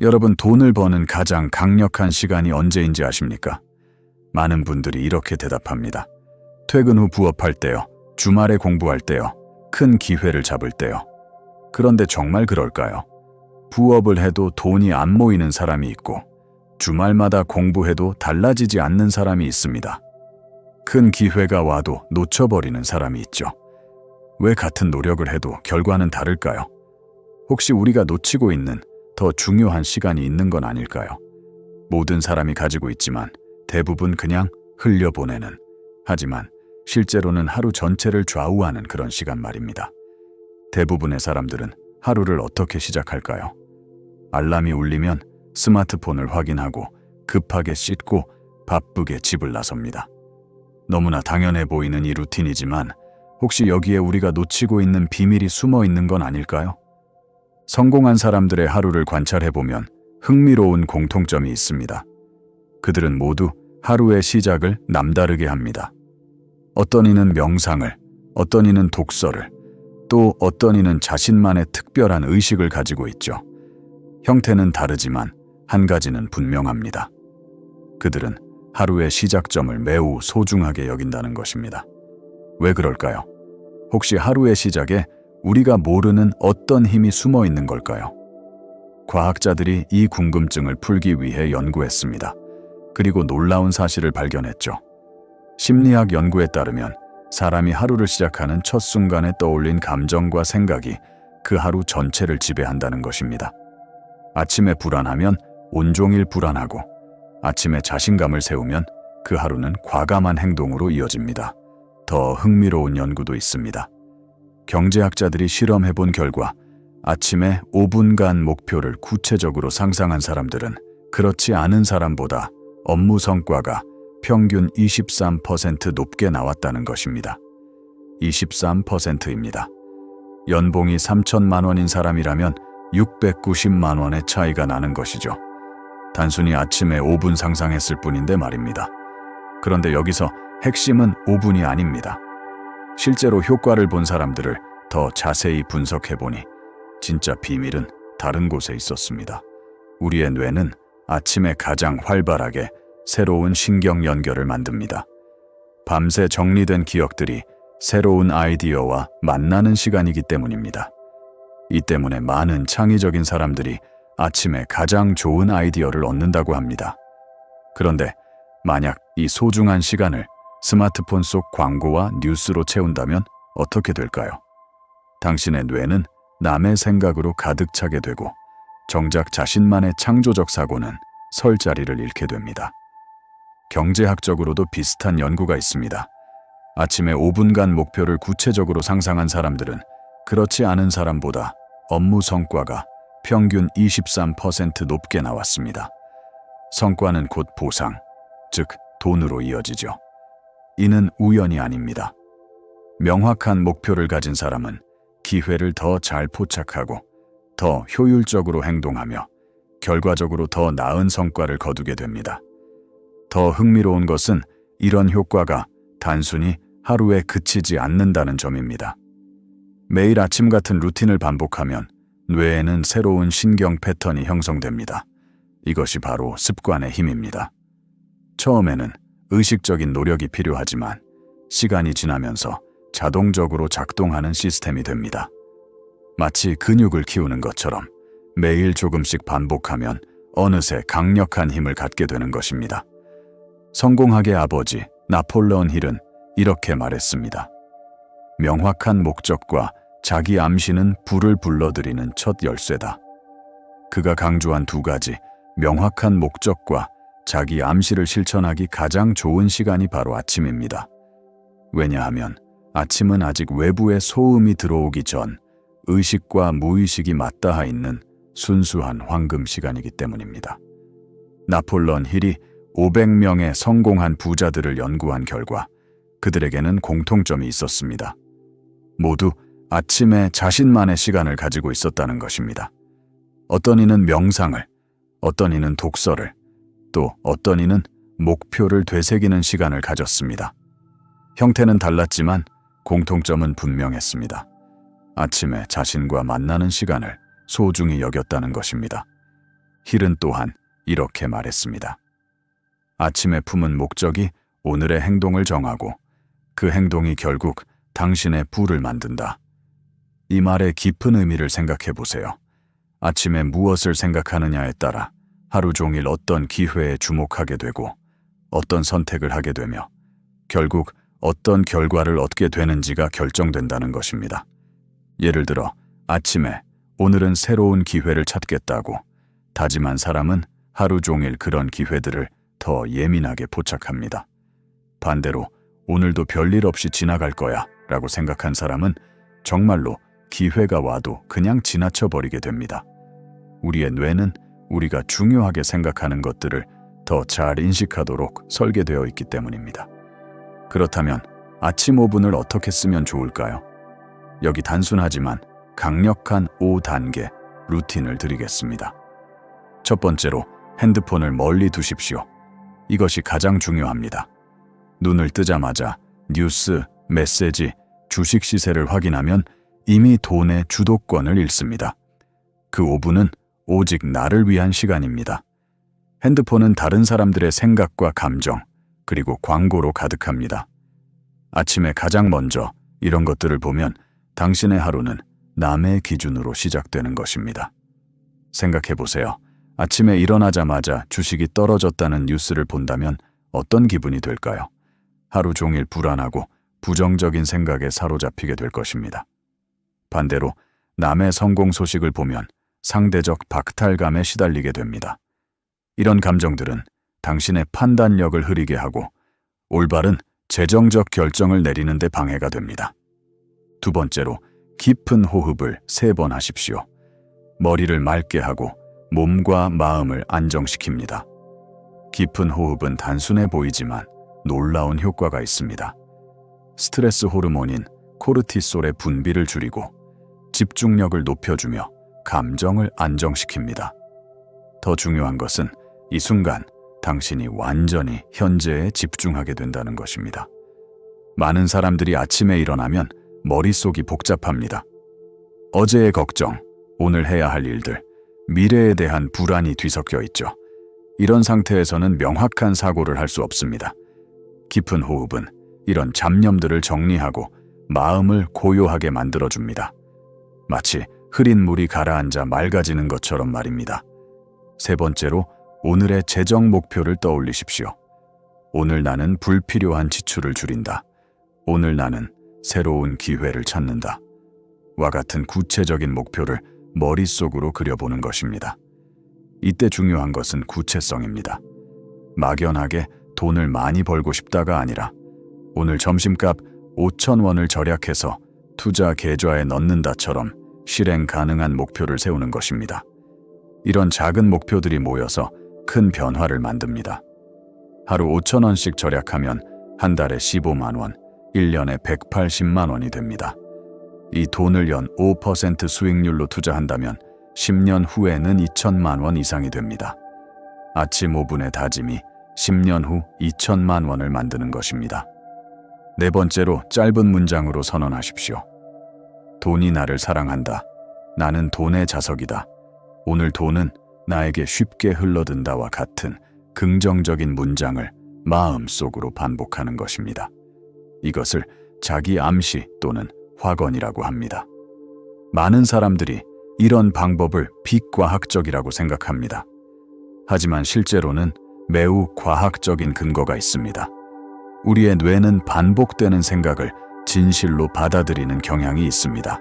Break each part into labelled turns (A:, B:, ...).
A: 여러분 돈을 버는 가장 강력한 시간이 언제인지 아십니까? 많은 분들이 이렇게 대답합니다. 퇴근 후 부업할 때요. 주말에 공부할 때요. 큰 기회를 잡을 때요. 그런데 정말 그럴까요? 부업을 해도 돈이 안 모이는 사람이 있고 주말마다 공부해도 달라지지 않는 사람이 있습니다. 큰 기회가 와도 놓쳐버리는 사람이 있죠. 왜 같은 노력을 해도 결과는 다를까요? 혹시 우리가 놓치고 있는 더 중요한 시간이 있는 건 아닐까요? 모든 사람이 가지고 있지만 대부분 그냥 흘려보내는, 하지만 실제로는 하루 전체를 좌우하는 그런 시간 말입니다. 대부분의 사람들은 하루를 어떻게 시작할까요? 알람이 울리면 스마트폰을 확인하고 급하게 씻고 바쁘게 집을 나섭니다. 너무나 당연해 보이는 이 루틴이지만 혹시 여기에 우리가 놓치고 있는 비밀이 숨어 있는 건 아닐까요? 성공한 사람들의 하루를 관찰해 보면 흥미로운 공통점이 있습니다. 그들은 모두 하루의 시작을 남다르게 합니다. 어떤 이는 명상을, 어떤 이는 독서를, 또 어떤 이는 자신만의 특별한 의식을 가지고 있죠. 형태는 다르지만 한 가지는 분명합니다. 그들은 하루의 시작점을 매우 소중하게 여긴다는 것입니다. 왜 그럴까요? 혹시 하루의 시작에 우리가 모르는 어떤 힘이 숨어 있는 걸까요? 과학자들이 이 궁금증을 풀기 위해 연구했습니다. 그리고 놀라운 사실을 발견했죠. 심리학 연구에 따르면 사람이 하루를 시작하는 첫 순간에 떠올린 감정과 생각이 그 하루 전체를 지배한다는 것입니다. 아침에 불안하면 온종일 불안하고 아침에 자신감을 세우면 그 하루는 과감한 행동으로 이어집니다. 더 흥미로운 연구도 있습니다. 경제학자들이 실험해 본 결과 아침에 5분간 목표를 구체적으로 상상한 사람들은 그렇지 않은 사람보다 업무 성과가 평균 23% 높게 나왔다는 것입니다. 23%입니다. 연봉이 3천만 원인 사람이라면 690만 원의 차이가 나는 것이죠. 단순히 아침에 5분 상상했을 뿐인데 말입니다. 그런데 여기서 핵심은 5분이 아닙니다. 실제로 효과를 본 사람들을 더 자세히 분석해 보니 진짜 비밀은 다른 곳에 있었습니다. 우리의 뇌는 아침에 가장 활발하게 새로운 신경 연결을 만듭니다. 밤새 정리된 기억들이 새로운 아이디어와 만나는 시간이기 때문입니다. 이 때문에 많은 창의적인 사람들이 아침에 가장 좋은 아이디어를 얻는다고 합니다. 그런데 만약 이 소중한 시간을 스마트폰 속 광고와 뉴스로 채운다면 어떻게 될까요? 당신의 뇌는 남의 생각으로 가득 차게 되고 정작 자신만의 창조적 사고는 설 자리를 잃게 됩니다. 경제학적으로도 비슷한 연구가 있습니다. 아침에 5분간 목표를 구체적으로 상상한 사람들은 그렇지 않은 사람보다 업무 성과가 평균 23% 높게 나왔습니다. 성과는 곧 보상, 즉 돈으로 이어지죠. 이는 우연이 아닙니다. 명확한 목표를 가진 사람은 기회를 더 잘 포착하고 더 효율적으로 행동하며 결과적으로 더 나은 성과를 거두게 됩니다. 더 흥미로운 것은 이런 효과가 단순히 하루에 그치지 않는다는 점입니다. 매일 아침 같은 루틴을 반복하면 뇌에는 새로운 신경 패턴이 형성됩니다. 이것이 바로 습관의 힘입니다. 처음에는 의식적인 노력이 필요하지만 시간이 지나면서 자동적으로 작동하는 시스템이 됩니다. 마치 근육을 키우는 것처럼 매일 조금씩 반복하면 어느새 강력한 힘을 갖게 되는 것입니다. 성공학의 아버지 나폴레온 힐은 이렇게 말했습니다. 명확한 목적과 자기 암시는 불을 불러들이는 첫 열쇠다. 그가 강조한 두 가지 명확한 목적과 자기 암시를 실천하기 가장 좋은 시간이 바로 아침입니다. 왜냐하면 아침은 아직 외부의 소음이 들어오기 전 의식과 무의식이 맞닿아 있는 순수한 황금 시간이기 때문입니다. 나폴론 힐이 500명의 성공한 부자들을 연구한 결과 그들에게는 공통점이 있었습니다. 모두 아침에 자신만의 시간을 가지고 있었다는 것입니다. 어떤 이는 명상을, 어떤 이는 독서를, 또 어떤 이는 목표를 되새기는 시간을 가졌습니다. 형태는 달랐지만 공통점은 분명했습니다. 아침에 자신과 만나는 시간을 소중히 여겼다는 것입니다. 힐은 또한 이렇게 말했습니다. 아침에 품은 목적이 오늘의 행동을 정하고 그 행동이 결국 당신의 부를 만든다. 이 말의 깊은 의미를 생각해 보세요. 아침에 무엇을 생각하느냐에 따라 하루 종일 어떤 기회에 주목하게 되고 어떤 선택을 하게 되며 결국 어떤 결과를 얻게 되는지가 결정된다는 것입니다. 예를 들어 아침에 오늘은 새로운 기회를 찾겠다고 다짐한 사람은 하루 종일 그런 기회들을 더 예민하게 포착합니다. 반대로 오늘도 별일 없이 지나갈 거야 라고 생각한 사람은 정말로 기회가 와도 그냥 지나쳐 버리게 됩니다. 우리의 뇌는 우리가 중요하게 생각하는 것들을 더 잘 인식하도록 설계되어 있기 때문입니다. 그렇다면 아침 5분을 어떻게 쓰면 좋을까요? 여기 단순하지만 강력한 5단계 루틴을 드리겠습니다. 첫 번째로 핸드폰을 멀리 두십시오. 이것이 가장 중요합니다. 눈을 뜨자마자 뉴스, 메시지, 주식 시세를 확인하면 이미 돈의 주도권을 잃습니다. 그 5분은 오직 나를 위한 시간입니다. 핸드폰은 다른 사람들의 생각과 감정, 그리고 광고로 가득합니다. 아침에 가장 먼저 이런 것들을 보면 당신의 하루는 남의 기준으로 시작되는 것입니다. 생각해 보세요. 아침에 일어나자마자 주식이 떨어졌다는 뉴스를 본다면 어떤 기분이 될까요? 하루 종일 불안하고 부정적인 생각에 사로잡히게 될 것입니다. 반대로 남의 성공 소식을 보면 상대적 박탈감에 시달리게 됩니다. 이런 감정들은 당신의 판단력을 흐리게 하고 올바른 재정적 결정을 내리는 데 방해가 됩니다. 두 번째로 깊은 호흡을 세 번 하십시오. 머리를 맑게 하고 몸과 마음을 안정시킵니다. 깊은 호흡은 단순해 보이지만 놀라운 효과가 있습니다. 스트레스 호르몬인 코르티솔의 분비를 줄이고 집중력을 높여주며 감정을 안정시킵니다. 더 중요한 것은 이 순간 당신이 완전히 현재에 집중하게 된다는 것입니다. 많은 사람들이 아침에 일어나면 머릿속이 복잡합니다. 어제의 걱정, 오늘 해야 할 일들, 미래에 대한 불안이 뒤섞여 있죠. 이런 상태에서는 명확한 사고를 할 수 없습니다. 깊은 호흡은 이런 잡념들을 정리하고 마음을 고요하게 만들어줍니다. 마치 흐린 물이 가라앉아 맑아지는 것처럼 말입니다. 세 번째로 오늘의 재정 목표를 떠올리십시오. 오늘 나는 불필요한 지출을 줄인다. 오늘 나는 새로운 기회를 찾는다. 와 같은 구체적인 목표를 머릿속으로 그려보는 것입니다. 이때 중요한 것은 구체성입니다. 막연하게 돈을 많이 벌고 싶다가 아니라 오늘 점심값 5천 원을 절약해서 투자 계좌에 넣는다처럼 실행 가능한 목표를 세우는 것입니다. 이런 작은 목표들이 모여서 큰 변화를 만듭니다. 하루 5천 원씩 절약하면 한 달에 15만 원, 1년에 180만 원이 됩니다. 이 돈을 연 5% 수익률로 투자한다면 10년 후에는 2천만 원 이상이 됩니다. 아침 5분의 다짐이 10년 후 2천만 원을 만드는 것입니다. 네 번째로 짧은 문장으로 선언하십시오. 돈이 나를 사랑한다. 나는 돈의 자석이다. 오늘 돈은 나에게 쉽게 흘러든다와 같은 긍정적인 문장을 마음속으로 반복하는 것입니다. 이것을 자기 암시 또는 확언이라고 합니다. 많은 사람들이 이런 방법을 비과학적이라고 생각합니다. 하지만 실제로는 매우 과학적인 근거가 있습니다. 우리의 뇌는 반복되는 생각을 진실로 받아들이는 경향이 있습니다.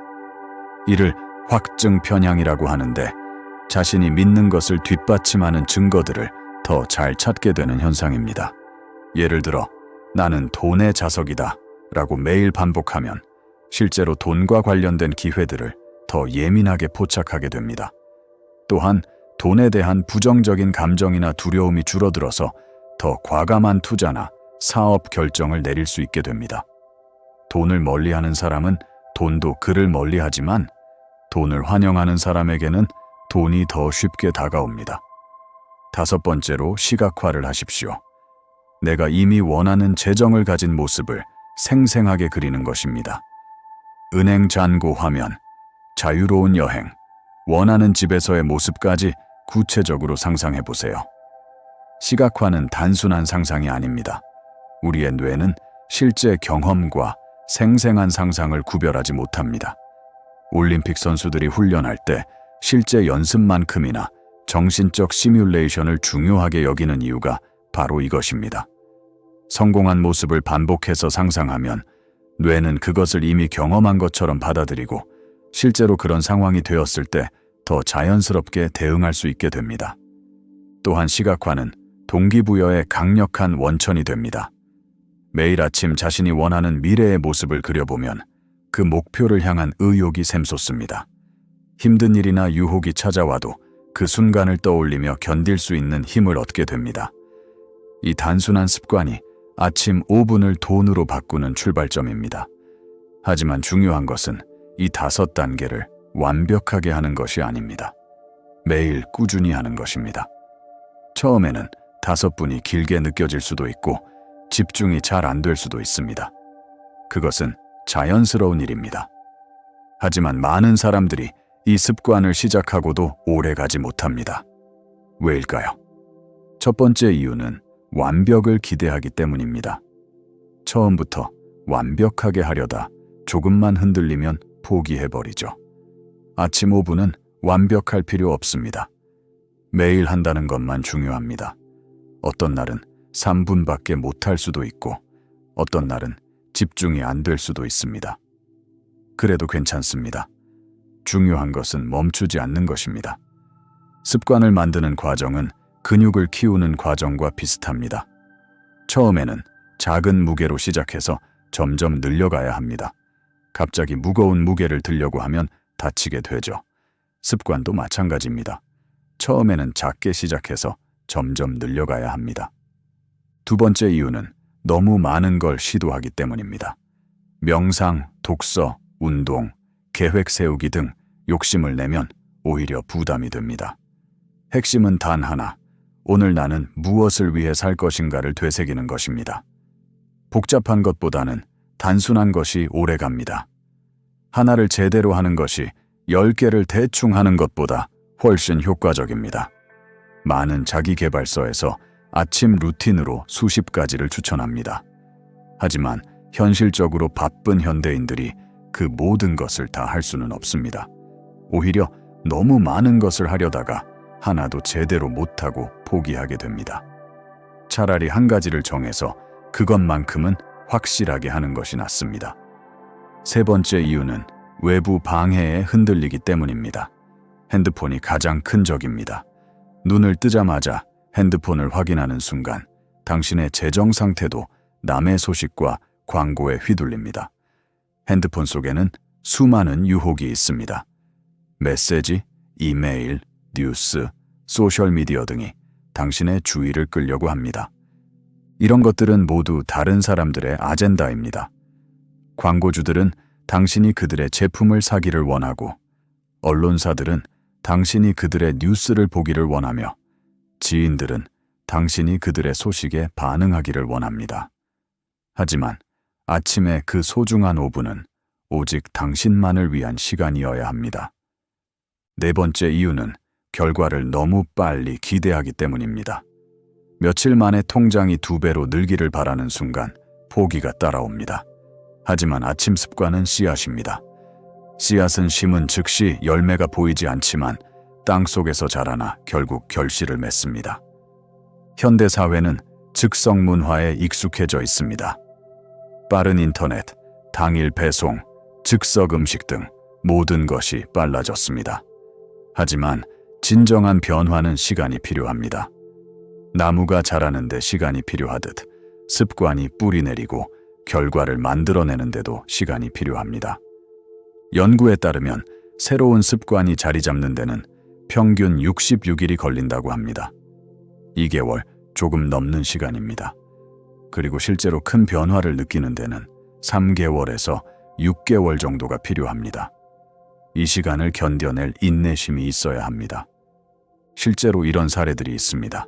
A: 이를 확증 편향이라고 하는데 자신이 믿는 것을 뒷받침하는 증거들을 더 잘 찾게 되는 현상입니다. 예를 들어, 나는 돈의 자석이다 라고 매일 반복하면 실제로 돈과 관련된 기회들을 더 예민하게 포착하게 됩니다. 또한 돈에 대한 부정적인 감정이나 두려움이 줄어들어서 더 과감한 투자나 사업 결정을 내릴 수 있게 됩니다. 돈을 멀리하는 사람은 돈도 그를 멀리하지만 돈을 환영하는 사람에게는 돈이 더 쉽게 다가옵니다. 다섯 번째로 시각화를 하십시오. 내가 이미 원하는 재정을 가진 모습을 생생하게 그리는 것입니다. 은행 잔고 화면, 자유로운 여행, 원하는 집에서의 모습까지 구체적으로 상상해 보세요. 시각화는 단순한 상상이 아닙니다. 우리의 뇌는 실제 경험과 생생한 상상을 구별하지 못합니다. 올림픽 선수들이 훈련할 때 실제 연습만큼이나 정신적 시뮬레이션을 중요하게 여기는 이유가 바로 이것입니다. 성공한 모습을 반복해서 상상하면 뇌는 그것을 이미 경험한 것처럼 받아들이고 실제로 그런 상황이 되었을 때 더 자연스럽게 대응할 수 있게 됩니다. 또한 시각화는 동기부여의 강력한 원천이 됩니다. 매일 아침 자신이 원하는 미래의 모습을 그려보면 그 목표를 향한 의욕이 샘솟습니다. 힘든 일이나 유혹이 찾아와도 그 순간을 떠올리며 견딜 수 있는 힘을 얻게 됩니다. 이 단순한 습관이 아침 5분을 돈으로 바꾸는 출발점입니다. 하지만 중요한 것은 이 다섯 단계를 완벽하게 하는 것이 아닙니다. 매일 꾸준히 하는 것입니다. 처음에는 다섯 분이 길게 느껴질 수도 있고 집중이 잘 안 될 수도 있습니다. 그것은 자연스러운 일입니다. 하지만 많은 사람들이 이 습관을 시작하고도 오래 가지 못합니다. 왜일까요? 첫 번째 이유는 완벽을 기대하기 때문입니다. 처음부터 완벽하게 하려다 조금만 흔들리면 포기해버리죠. 아침 5분은 완벽할 필요 없습니다. 매일 한다는 것만 중요합니다. 어떤 날은 3분밖에 못할 수도 있고, 어떤 날은 집중이 안 될 수도 있습니다. 그래도 괜찮습니다. 중요한 것은 멈추지 않는 것입니다. 습관을 만드는 과정은 근육을 키우는 과정과 비슷합니다. 처음에는 작은 무게로 시작해서 점점 늘려가야 합니다. 갑자기 무거운 무게를 들려고 하면 다치게 되죠. 습관도 마찬가지입니다. 처음에는 작게 시작해서 점점 늘려가야 합니다. 두 번째 이유는 너무 많은 걸 시도하기 때문입니다. 명상, 독서, 운동, 계획 세우기 등 욕심을 내면 오히려 부담이 됩니다. 핵심은 단 하나. 오늘 나는 무엇을 위해 살 것인가를 되새기는 것입니다. 복잡한 것보다는 단순한 것이 오래 갑니다. 하나를 제대로 하는 것이 열 개를 대충 하는 것보다 훨씬 효과적입니다. 많은 자기개발서에서 아침 루틴으로 수십 가지를 추천합니다. 하지만 현실적으로 바쁜 현대인들이 그 모든 것을 다 할 수는 없습니다. 오히려 너무 많은 것을 하려다가 하나도 제대로 못하고 포기하게 됩니다. 차라리 한 가지를 정해서 그것만큼은 확실하게 하는 것이 낫습니다. 세 번째 이유는 외부 방해에 흔들리기 때문입니다. 핸드폰이 가장 큰 적입니다. 눈을 뜨자마자 핸드폰을 확인하는 순간 당신의 재정 상태도 남의 소식과 광고에 휘둘립니다. 핸드폰 속에는 수많은 유혹이 있습니다. 메시지, 이메일, 뉴스, 소셜미디어 등이 당신의 주의를 끌려고 합니다. 이런 것들은 모두 다른 사람들의 아젠다입니다. 광고주들은 당신이 그들의 제품을 사기를 원하고, 언론사들은 당신이 그들의 뉴스를 보기를 원하며, 지인들은 당신이 그들의 소식에 반응하기를 원합니다. 하지만 아침에 그 소중한 5분은 오직 당신만을 위한 시간이어야 합니다. 네 번째 이유는 결과를 너무 빨리 기대하기 때문입니다. 며칠 만에 통장이 두 배로 늘기를 바라는 순간 포기가 따라옵니다. 하지만 아침 습관은 씨앗입니다. 씨앗은 심은 즉시 열매가 보이지 않지만 땅 속에서 자라나 결국 결실을 맺습니다. 현대 사회는 즉석 문화에 익숙해져 있습니다. 빠른 인터넷, 당일 배송, 즉석 음식 등 모든 것이 빨라졌습니다. 하지만 진정한 변화는 시간이 필요합니다. 나무가 자라는데 시간이 필요하듯 습관이 뿌리 내리고 결과를 만들어내는데도 시간이 필요합니다. 연구에 따르면 새로운 습관이 자리 잡는 데는 평균 66일이 걸린다고 합니다. 2개월 조금 넘는 시간입니다. 그리고 실제로 큰 변화를 느끼는 데는 3개월에서 6개월 정도가 필요합니다. 이 시간을 견뎌낼 인내심이 있어야 합니다. 실제로 이런 사례들이 있습니다.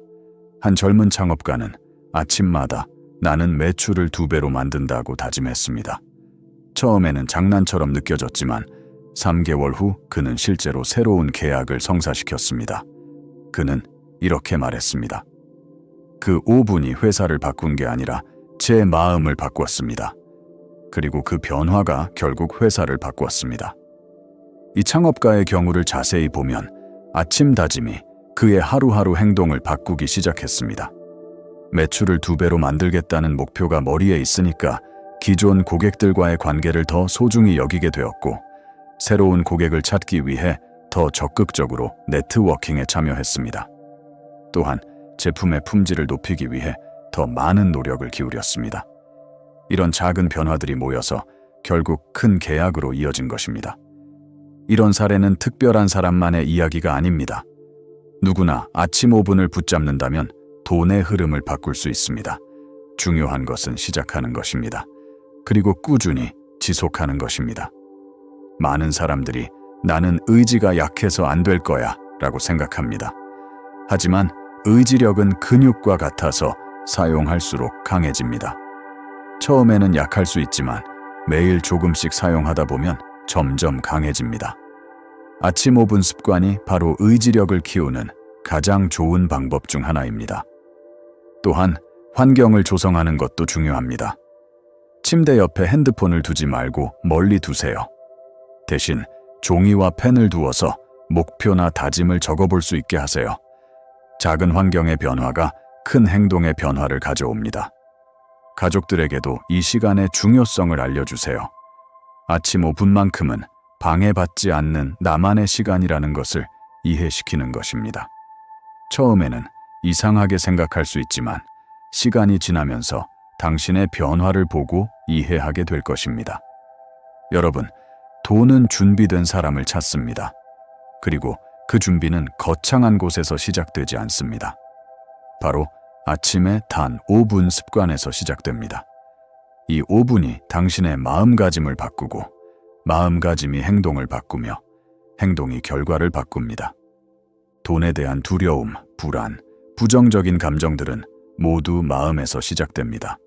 A: 한 젊은 창업가는 아침마다 나는 매출을 두 배로 만든다고 다짐했습니다. 처음에는 장난처럼 느껴졌지만 3개월 후 그는 실제로 새로운 계약을 성사시켰습니다. 그는 이렇게 말했습니다. 그 5분이 회사를 바꾼 게 아니라 제 마음을 바꿨습니다. 그리고 그 변화가 결국 회사를 바꾸었습니다. 이 창업가의 경우를 자세히 보면 아침 다짐이 그의 하루하루 행동을 바꾸기 시작했습니다. 매출을 두 배로 만들겠다는 목표가 머리에 있으니까 기존 고객들과의 관계를 더 소중히 여기게 되었고, 새로운 고객을 찾기 위해 더 적극적으로 네트워킹에 참여했습니다. 또한 제품의 품질을 높이기 위해 더 많은 노력을 기울였습니다. 이런 작은 변화들이 모여서 결국 큰 계약으로 이어진 것입니다. 이런 사례는 특별한 사람만의 이야기가 아닙니다. 누구나 아침 5분을 붙잡는다면 돈의 흐름을 바꿀 수 있습니다. 중요한 것은 시작하는 것입니다. 그리고 꾸준히 지속하는 것입니다. 많은 사람들이 나는 의지가 약해서 안 될 거야 라고 생각합니다. 하지만 의지력은 근육과 같아서 사용할수록 강해집니다. 처음에는 약할 수 있지만 매일 조금씩 사용하다 보면 점점 강해집니다. 아침 5분 습관이 바로 의지력을 키우는 가장 좋은 방법 중 하나입니다. 또한 환경을 조성하는 것도 중요합니다. 침대 옆에 핸드폰을 두지 말고 멀리 두세요. 대신 종이와 펜을 두어서 목표나 다짐을 적어볼 수 있게 하세요. 작은 환경의 변화가 큰 행동의 변화를 가져옵니다. 가족들에게도 이 시간의 중요성을 알려주세요. 아침 5분만큼은 방해받지 않는 나만의 시간이라는 것을 이해시키는 것입니다. 처음에는 이상하게 생각할 수 있지만 시간이 지나면서 당신의 변화를 보고 이해하게 될 것입니다. 여러분, 돈은 준비된 사람을 찾습니다. 그리고 그 준비는 거창한 곳에서 시작되지 않습니다. 바로 아침에 단 5분 습관에서 시작됩니다. 이 5분이 당신의 마음가짐을 바꾸고 마음가짐이 행동을 바꾸며 행동이 결과를 바꿉니다. 돈에 대한 두려움, 불안, 부정적인 감정들은 모두 마음에서 시작됩니다.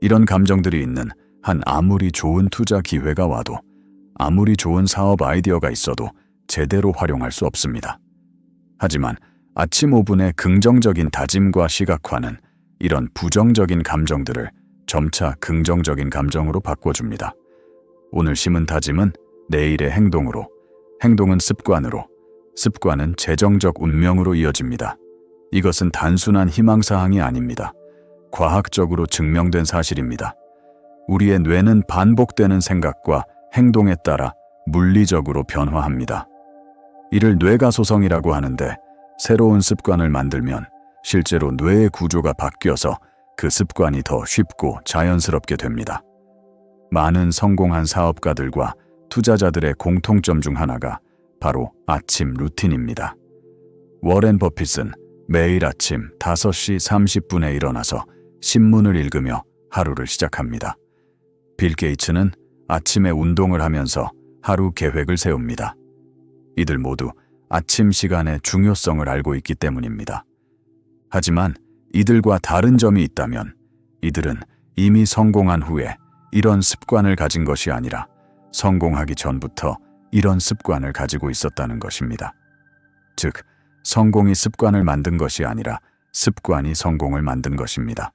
A: 이런 감정들이 있는 한 아무리 좋은 투자 기회가 와도 아무리 좋은 사업 아이디어가 있어도 제대로 활용할 수 없습니다. 하지만 아침 5분의 긍정적인 다짐과 시각화는 이런 부정적인 감정들을 점차 긍정적인 감정으로 바꿔줍니다. 오늘 심은 다짐은 내일의 행동으로, 행동은 습관으로, 습관은 재정적 운명으로 이어집니다. 이것은 단순한 희망사항이 아닙니다. 과학적으로 증명된 사실입니다. 우리의 뇌는 반복되는 생각과 행동에 따라 물리적으로 변화합니다. 이를 뇌가 소성이라고 하는데 새로운 습관을 만들면 실제로 뇌의 구조가 바뀌어서 그 습관이 더 쉽고 자연스럽게 됩니다. 많은 성공한 사업가들과 투자자들의 공통점 중 하나가 바로 아침 루틴입니다. 워렌 버핏은 매일 아침 5시 30분에 일어나서 신문을 읽으며 하루를 시작합니다. 빌 게이츠는 아침에 운동을 하면서 하루 계획을 세웁니다. 이들 모두 아침 시간의 중요성을 알고 있기 때문입니다. 하지만 이들과 다른 점이 있다면 이들은 이미 성공한 후에 이런 습관을 가진 것이 아니라 성공하기 전부터 이런 습관을 가지고 있었다는 것입니다. 즉, 성공이 습관을 만든 것이 아니라 습관이 성공을 만든 것입니다.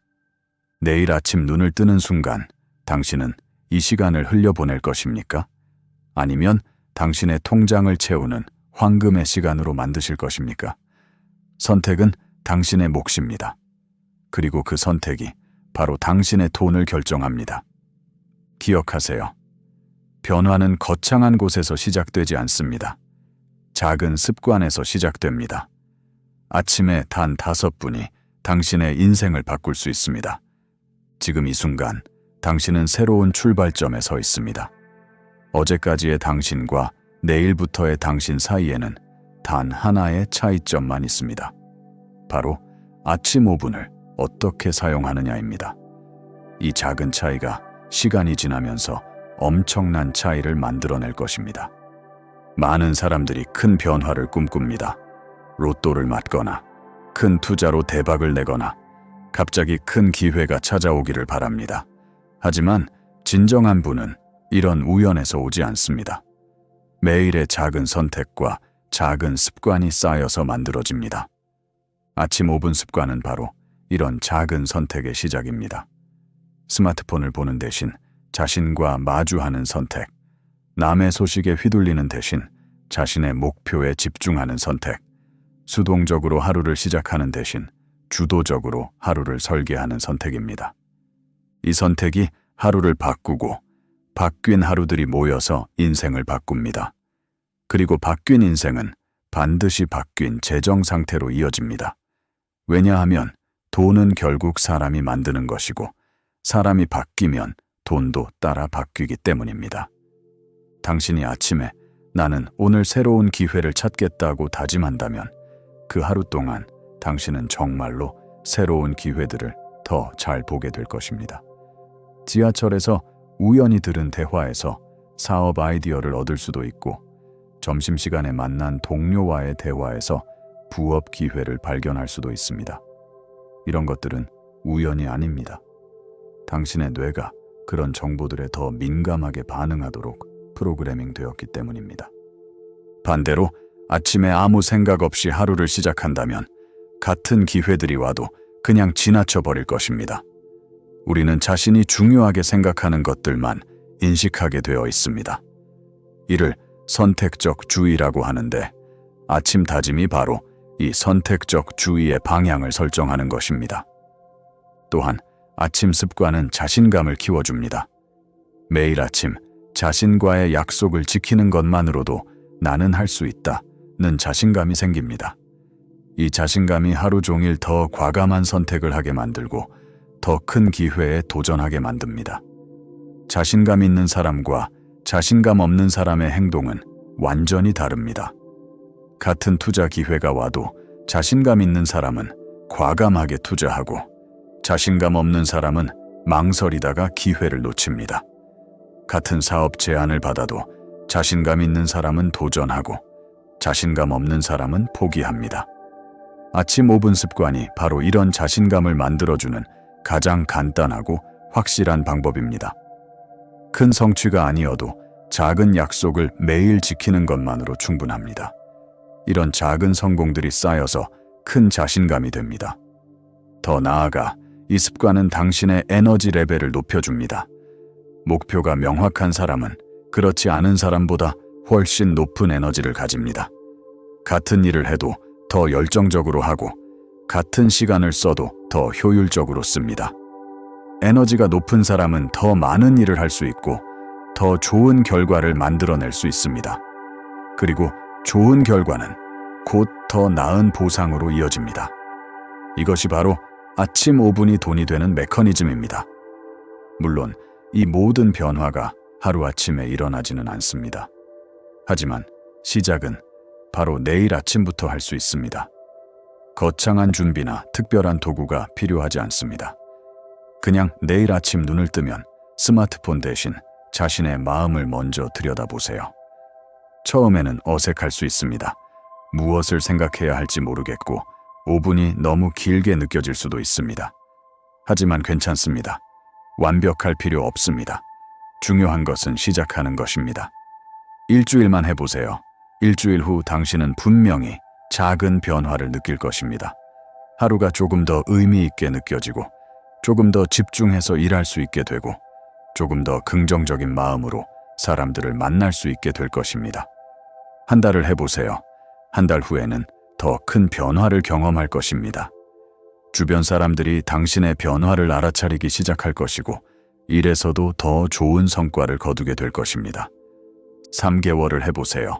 A: 내일 아침 눈을 뜨는 순간 당신은 이 시간을 흘려보낼 것입니까? 아니면 당신의 통장을 채우는 황금의 시간으로 만드실 것입니까? 선택은 당신의 몫입니다. 그리고 그 선택이 바로 당신의 돈을 결정합니다. 기억하세요. 변화는 거창한 곳에서 시작되지 않습니다. 작은 습관에서 시작됩니다. 아침에 단 다섯 분이 당신의 인생을 바꿀 수 있습니다. 지금 이 순간 당신은 새로운 출발점에 서 있습니다. 어제까지의 당신과 내일부터의 당신 사이에는 단 하나의 차이점만 있습니다. 바로 아침 5분을 어떻게 사용하느냐입니다. 이 작은 차이가 시간이 지나면서 엄청난 차이를 만들어낼 것입니다. 많은 사람들이 큰 변화를 꿈꿉니다. 로또를 맞거나 큰 투자로 대박을 내거나 갑자기 큰 기회가 찾아오기를 바랍니다. 하지만 진정한 분은 이런 우연에서 오지 않습니다. 매일의 작은 선택과 작은 습관이 쌓여서 만들어집니다. 아침 5분 습관은 바로 이런 작은 선택의 시작입니다. 스마트폰을 보는 대신 자신과 마주하는 선택, 남의 소식에 휘둘리는 대신 자신의 목표에 집중하는 선택, 수동적으로 하루를 시작하는 대신 주도적으로 하루를 설계하는 선택입니다. 이 선택이 하루를 바꾸고 바뀐 하루들이 모여서 인생을 바꿉니다. 그리고 바뀐 인생은 반드시 바뀐 재정 상태로 이어집니다. 왜냐하면 돈은 결국 사람이 만드는 것이고 사람이 바뀌면 돈도 따라 바뀌기 때문입니다. 당신이 아침에 나는 오늘 새로운 기회를 찾겠다고 다짐한다면 그 하루 동안 당신은 정말로 새로운 기회들을 더 잘 보게 될 것입니다. 지하철에서 우연히 들은 대화에서 사업 아이디어를 얻을 수도 있고 점심시간에 만난 동료와의 대화에서 부업 기회를 발견할 수도 있습니다. 이런 것들은 우연이 아닙니다. 당신의 뇌가 그런 정보들에 더 민감하게 반응하도록 프로그래밍 되었기 때문입니다. 반대로 아침에 아무 생각 없이 하루를 시작한다면 같은 기회들이 와도 그냥 지나쳐 버릴 것입니다. 우리는 자신이 중요하게 생각하는 것들만 인식하게 되어 있습니다. 이를 선택적 주의라고 하는데 아침 다짐이 바로 이 선택적 주의의 방향을 설정하는 것입니다. 또한 아침 습관은 자신감을 키워줍니다. 매일 아침 자신과의 약속을 지키는 것만으로도 나는 할 수 있다는 자신감이 생깁니다. 이 자신감이 하루 종일 더 과감한 선택을 하게 만들고 더 큰 기회에 도전하게 만듭니다. 자신감 있는 사람과 자신감 없는 사람의 행동은 완전히 다릅니다. 같은 투자 기회가 와도 자신감 있는 사람은 과감하게 투자하고 자신감 없는 사람은 망설이다가 기회를 놓칩니다. 같은 사업 제안을 받아도 자신감 있는 사람은 도전하고 자신감 없는 사람은 포기합니다. 아침 5분 습관이 바로 이런 자신감을 만들어주는 가장 간단하고 확실한 방법입니다. 큰 성취가 아니어도 작은 약속을 매일 지키는 것만으로 충분합니다. 이런 작은 성공들이 쌓여서 큰 자신감이 됩니다. 더 나아가 이 습관은 당신의 에너지 레벨을 높여줍니다. 목표가 명확한 사람은 그렇지 않은 사람보다 훨씬 높은 에너지를 가집니다. 같은 일을 해도 더 열정적으로 하고 같은 시간을 써도 더 효율적으로 씁니다. 에너지가 높은 사람은 더 많은 일을 할 수 있고 더 좋은 결과를 만들어낼 수 있습니다. 그리고 좋은 결과는 곧 더 나은 보상으로 이어집니다. 이것이 바로 아침 5분이 돈이 되는 메커니즘입니다. 물론 이 모든 변화가 하루아침에 일어나지는 않습니다. 하지만 시작은 바로 내일 아침부터 할 수 있습니다. 거창한 준비나 특별한 도구가 필요하지 않습니다. 그냥 내일 아침 눈을 뜨면 스마트폰 대신 자신의 마음을 먼저 들여다보세요. 처음에는 어색할 수 있습니다. 무엇을 생각해야 할지 모르겠고 5분이 너무 길게 느껴질 수도 있습니다. 하지만 괜찮습니다. 완벽할 필요 없습니다. 중요한 것은 시작하는 것입니다. 일주일만 해보세요. 일주일 후 당신은 분명히 작은 변화를 느낄 것입니다. 하루가 조금 더 의미 있게 느껴지고, 조금 더 집중해서 일할 수 있게 되고, 조금 더 긍정적인 마음으로 사람들을 만날 수 있게 될 것입니다. 한 달을 해보세요. 한 달 후에는 더 큰 변화를 경험할 것입니다. 주변 사람들이 당신의 변화를 알아차리기 시작할 것이고, 일에서도 더 좋은 성과를 거두게 될 것입니다. 3개월을 해보세요.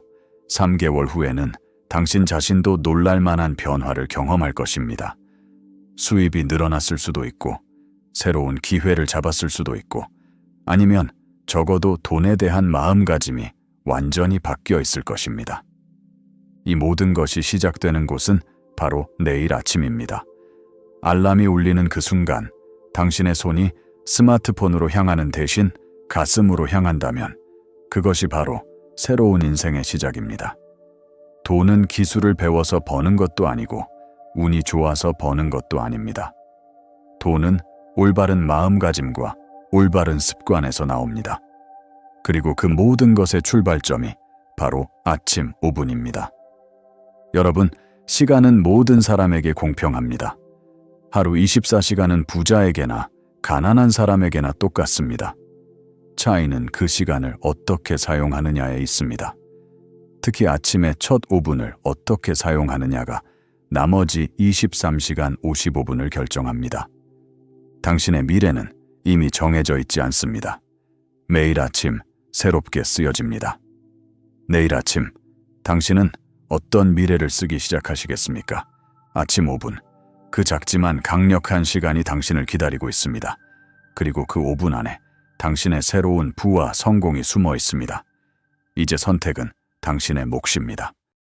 A: 3개월 후에는 당신 자신도 놀랄 만한 변화를 경험할 것입니다. 수입이 늘어났을 수도 있고, 새로운 기회를 잡았을 수도 있고, 아니면 적어도 돈에 대한 마음가짐이 완전히 바뀌어 있을 것입니다. 이 모든 것이 시작되는 곳은 바로 내일 아침입니다. 알람이 울리는 그 순간 당신의 손이 스마트폰으로 향하는 대신 가슴으로 향한다면 그것이 바로 새로운 인생의 시작입니다. 돈은 기술을 배워서 버는 것도 아니고 운이 좋아서 버는 것도 아닙니다. 돈은 올바른 마음가짐과 올바른 습관에서 나옵니다. 그리고 그 모든 것의 출발점이 바로 아침 5분입니다. 여러분, 시간은 모든 사람에게 공평합니다. 하루 24시간은 부자에게나 가난한 사람에게나 똑같습니다. 차이는 그 시간을 어떻게 사용하느냐에 있습니다. 특히 아침의 첫 5분을 어떻게 사용하느냐가 나머지 23시간 55분을 결정합니다. 당신의 미래는 이미 정해져 있지 않습니다. 매일 아침 새롭게 쓰여집니다. 내일 아침 당신은 어떤 미래를 쓰기 시작하시겠습니까? 아침 5분. 그 작지만 강력한 시간이 당신을 기다리고 있습니다. 그리고 그 5분 안에 당신의 새로운 부와 성공이 숨어 있습니다. 이제 선택은 당신의 몫입니다.